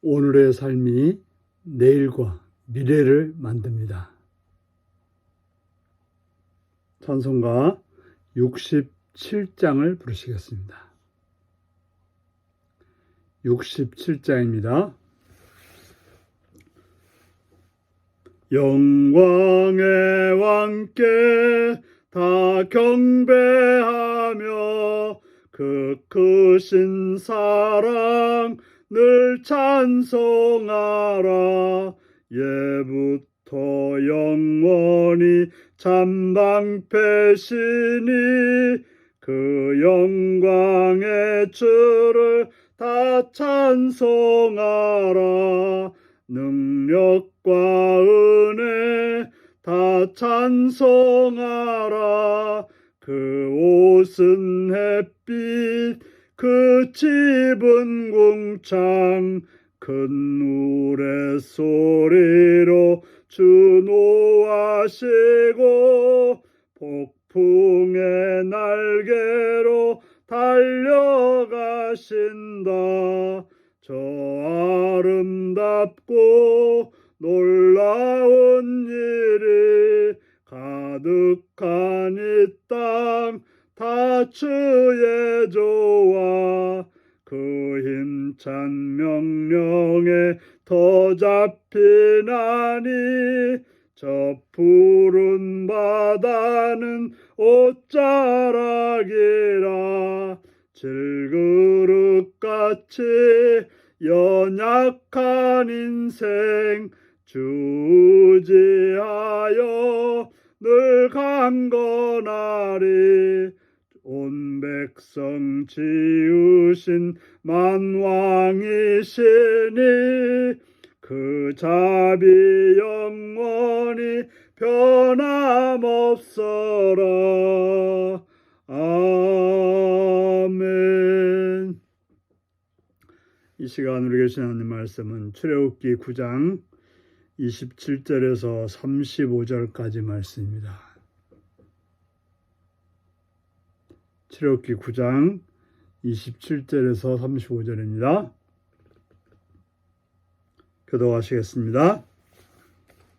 오늘의 삶이 내일과 미래를 만듭니다. 찬송가 67장을 부르시겠습니다. 67장입니다. 영광의 왕께 다 경배하며 그 크신 사랑 늘 찬송하라. 예부터 영원히 참방패시니 그 영광의 주를 다 찬송하라. 능력과 은혜 다 찬송하라. 그 옷은 햇빛 그 집은 궁창 큰 우레 소리로 주노하시고 폭풍의 날개로 달려가신다. 저 아름답고 놀라운 일이 가득한 이 땅 다 주의 조와 그 힘찬 명령에 더 잡히나니 저 푸른 바다는 옷자락이라 질그릇같이 연약한 인생 주지하여 늘 강건하리. 온 백성 지으신 만왕이시니 그 자비 영원히 변함없어라 아멘 이 시간 우리 계신 하나님 말씀은 출애굽기 9장 27절에서 35절까지 말씀입니다. 출애굽기 9장 27절에서 35절입니다. 교도하시겠습니다.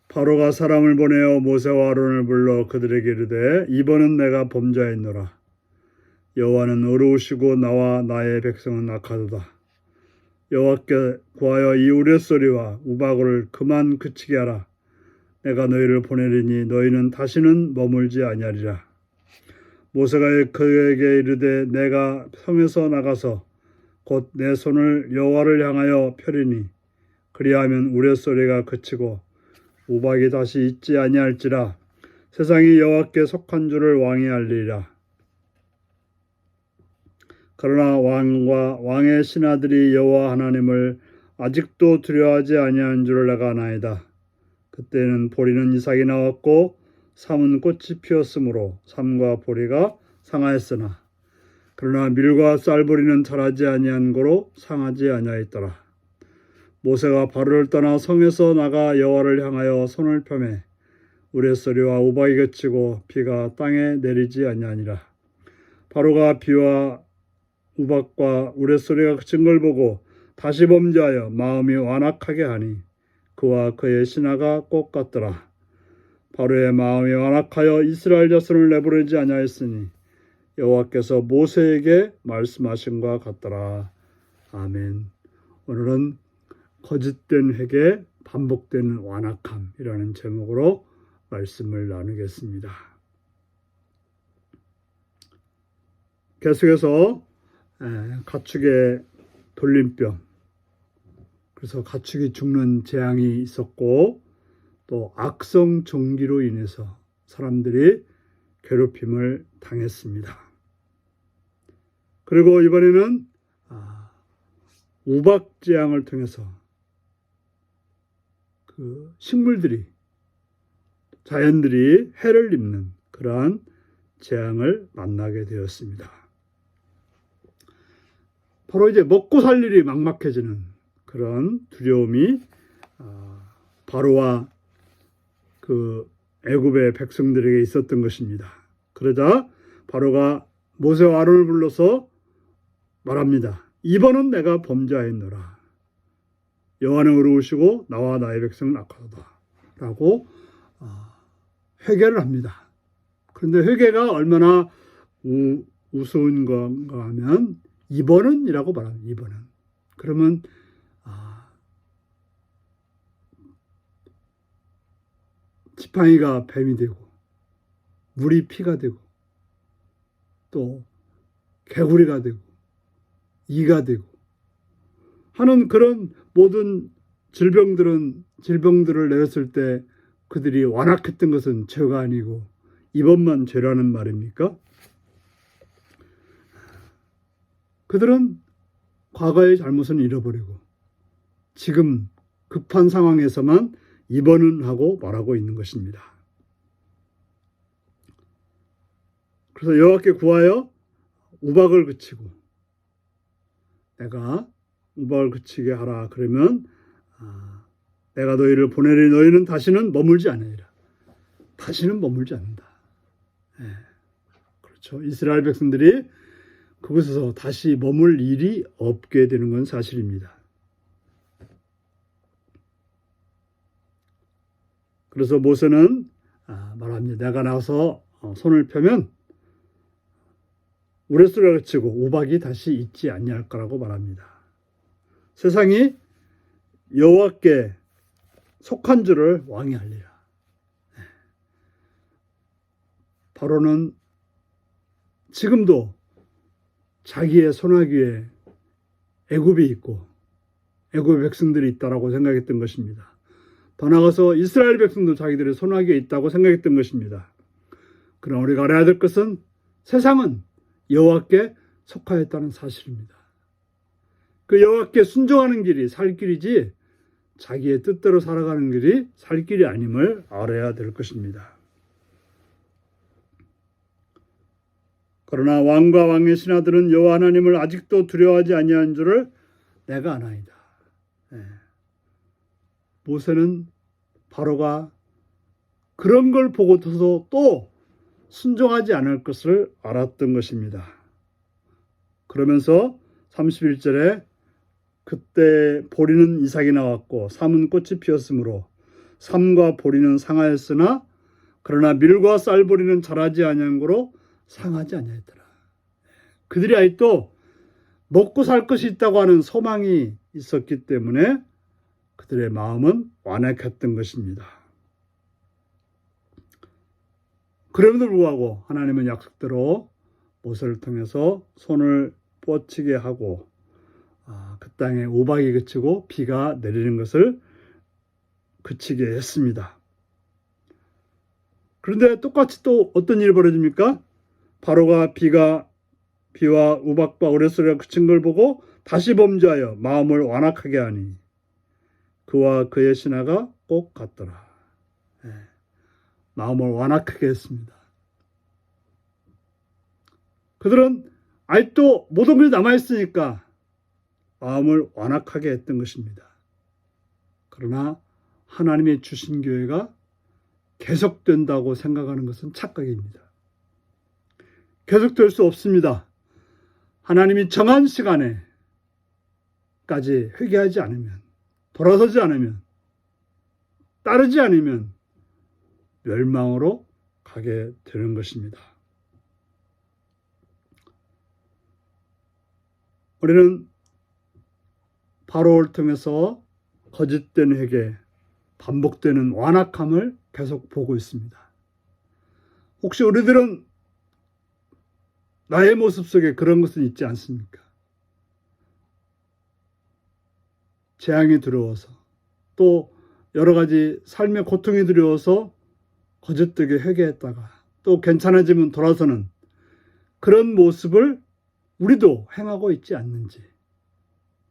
바로가 사람을 보내어 모세와 아론을 불러 그들에게 이르되 이번은 내가 범죄하였노라. 여호와는 어려우시고 나와 나의 백성은 악하도다. 여호와께 구하여 이 우레소리와 우박을 그만 그치게 하라. 내가 너희를 보내리니 너희는 다시는 머물지 아니하리라. 모세가 그에게 이르되 내가 성에서 나가서 곧 내 손을 여호와를 향하여 펴리니 그리하면 우레소리가 그치고 우박이 다시 있지 아니할지라 세상이 여호와께 속한 줄을 왕이 알리리라. 그러나 왕과 왕의 신하들이 여호와 하나님을 아직도 두려워하지 아니한 줄을 내가 아나이다. 그때는 보리는 이삭이 나왔고 삼은 꽃이 피었으므로 삼과 보리가 상하였으나 그러나 밀과 쌀보리는 자라지 아니한 고로 상하지 아니하였더라. 모세가 바로를 떠나 성에서 나가 여호와를 향하여 손을 펴매 우레소리와 우박이 그치고 비가 땅에 내리지 아니하니라. 바로가 비와 우박과 우레소리가 그친 걸 보고 다시 범죄하여 마음이 완악하게 하니 그와 그의 신하가 꼭 같더라. 바로의 마음이 완악하여 이스라엘 자손을 내보내지 아니하였으니 여호와께서 모세에게 말씀하신 것 같더라. 아멘. 오늘은 거짓된 회개, 반복되는 완악함이라는 제목으로 말씀을 나누겠습니다. 계속해서 가축의 돌림병, 그래서 가축이 죽는 재앙이 있었고 또 악성 종기로 인해서 사람들이 괴롭힘을 당했습니다. 그리고 이번에는 아, 우박 재앙을 통해서 그 식물들이 자연들이 해를 입는 그러한 재앙을 만나게 되었습니다. 바로 이제 먹고 살 일이 막막해지는 그런 두려움이 아, 바로와 그 애굽의 백성들에게 있었던 것입니다. 그러자 바로가 모세와 아론을 불러서 말합니다. 이번은 내가 범죄하였노라. 여호와는 의로우시고 나와 나의 백성은 악하도다라고 어, 회개를 합니다. 그런데 회개가 얼마나 우, 우스운 건가 하면 2번은이라고 말합니다. 2번은. 그러면 지팡이가 뱀이 되고 물이 피가 되고 또 개구리가 되고 이가 되고 하는 그런 모든 질병들은 질병들을 내렸을 때 그들이 완악했던 것은 죄가 아니고 이번만 죄라는 말입니까? 그들은 과거의 잘못은 잃어버리고 지금 급한 상황에서만 이번은 하고 말하고 있는 것입니다. 그래서 여호와께 구하여 우박을 그치고 내가 우박을 그치게 하라 그러면 아, 내가 너희를 보내리 너희는 다시는 머물지 않으리라. 다시는 머물지 않는다. 예, 그렇죠. 이스라엘 백성들이 그곳에서 다시 머물 일이 없게 되는 건 사실입니다. 그래서 모세는 아, 말합니다. 내가 나와서 어, 손을 펴면 우레소리가 그치고 우박이 다시 있지 아니할 거라고 말합니다. 세상이 여호와께 속한 줄을 왕이 알리라. 네. 바로는 지금도 자기의 손아귀에 애굽이 있고 애굽 백성들이 있다라고 생각했던 것입니다. 더 나아가서 이스라엘 백성도 자기들의 손아귀에 있다고 생각했던 것입니다. 그러나 우리가 알아야 될 것은 세상은 여호와께 속하였다는 사실입니다. 그 여호와께 순종하는 길이 살 길이지 자기의 뜻대로 살아가는 길이 살 길이 아님을 알아야 될 것입니다. 그러나 왕과 왕의 신하들은 여호와 하나님을 아직도 두려워하지 아니한 줄을 내가 아나이다. 예. 모세는 바로가 그런 걸 보고서도 또 순종하지 않을 것을 알았던 것입니다. 그러면서 31절에 그때 보리는 이삭이 나왔고 삼은 꽃이 피었으므로 삼과 보리는 상하였으나 그러나 밀과 쌀보리는 자라지 아니한 거로 상하지 아니하였더라. 그들이 아직도 먹고 살 것이 있다고 하는 소망이 있었기 때문에 그들의 마음은 완악했던 것입니다. 그럼에도 불구하고 하나님은 약속대로 모세를 통해서 손을 뻗치게 하고 아, 그 땅에 우박이 그치고 비가 내리는 것을 그치게 했습니다. 그런데 똑같이 또 어떤 일이 벌어집니까? 바로가 비가 비와 우박과 우레소리가 그친 걸 보고 다시 범죄하여 마음을 완악하게 하니 그와 그의 신하가 꼭 같더라. 예, 마음을 완악하게 했습니다. 그들은 아직도 모든 것이 남아있으니까 마음을 완악하게 했던 것입니다. 그러나 하나님의 주신 교회가 계속된다고 생각하는 것은 착각입니다. 계속될 수 없습니다. 하나님이 정한 시간에까지 회개하지 않으면, 돌아서지 않으면, 따르지 않으면 멸망으로 가게 되는 것입니다. 우리는 바로를 통해서 거짓된 회개, 반복되는 완악함을 계속 보고 있습니다. 혹시 우리들은 나의 모습 속에 그런 것은 있지 않습니까? 재앙이 들어와서 또 여러 가지 삶의 고통이 들어와서 거짓되게 회개했다가 또 괜찮아지면 돌아서는 그런 모습을 우리도 행하고 있지 않는지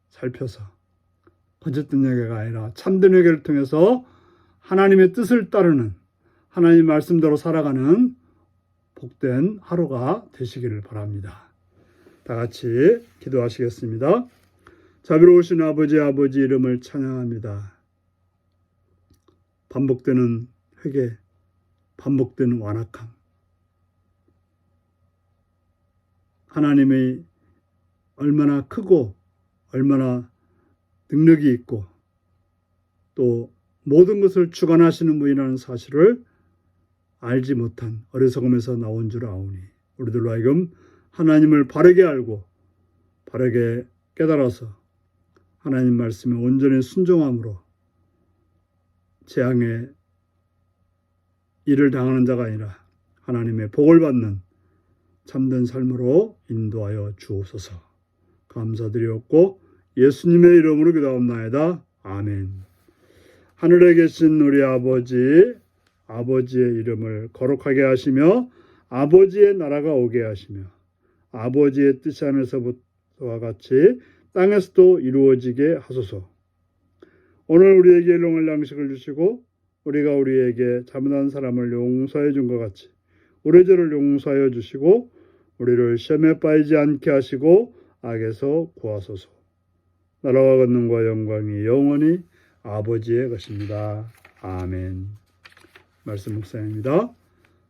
살펴서 거짓된 회개가 아니라 참된 회개를 통해서 하나님의 뜻을 따르는 하나님 말씀대로 살아가는 복된 하루가 되시기를 바랍니다. 다 같이 기도하시겠습니다. 자비로우신 아버지 아버지 이름을 찬양합니다. 반복되는 회개, 반복되는 완악함. 하나님의 얼마나 크고 얼마나 능력이 있고 또 모든 것을 주관하시는 분이라는 사실을 알지 못한 어리석음에서 나온 줄 아오니 우리들로 하여금 하나님을 바르게 알고 바르게 깨달아서 하나님 말씀에 온전히 순종함으로 재앙에 일을 당하는 자가 아니라 하나님의 복을 받는 참된 삶으로 인도하여 주옵소서. 감사드리옵고 예수님의 이름으로 기도합나이다. 아멘. 하늘에 계신 우리 아버지, 아버지의 이름을 거룩하게 하시며 아버지의 나라가 오게 하시며 아버지의 뜻이 하늘에서부터와 같이 땅에서도 이루어지게 하소서. 오늘 우리에게 일용할 양식을 주시고 우리가 우리에게 잘못한 사람을 용서해 준 것 같이 우리 죄를 용서하여 주시고 우리를 시험에 빠지지 않게 하시고 악에서 구하소서. 나라와 권능과 영광이 영원히 아버지의 것입니다. 아멘. 말씀 묵상입니다.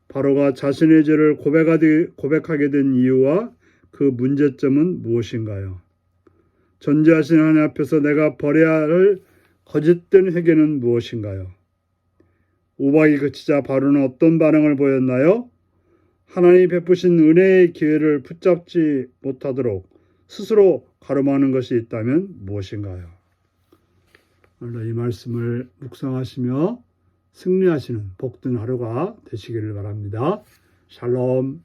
바로가 자신의 죄를 고백하게 된 이유와 그 문제점은 무엇인가요? 전제하신 하나님 앞에서 내가 버려야 할 거짓된 회개는 무엇인가요? 우박이 그치자 바로는 어떤 반응을 보였나요? 하나님이 베푸신 은혜의 기회를 붙잡지 못하도록 스스로 가름하는 것이 있다면 무엇인가요? 오늘 이 말씀을 묵상하시며 승리하시는 복된 하루가 되시기를 바랍니다. 샬롬.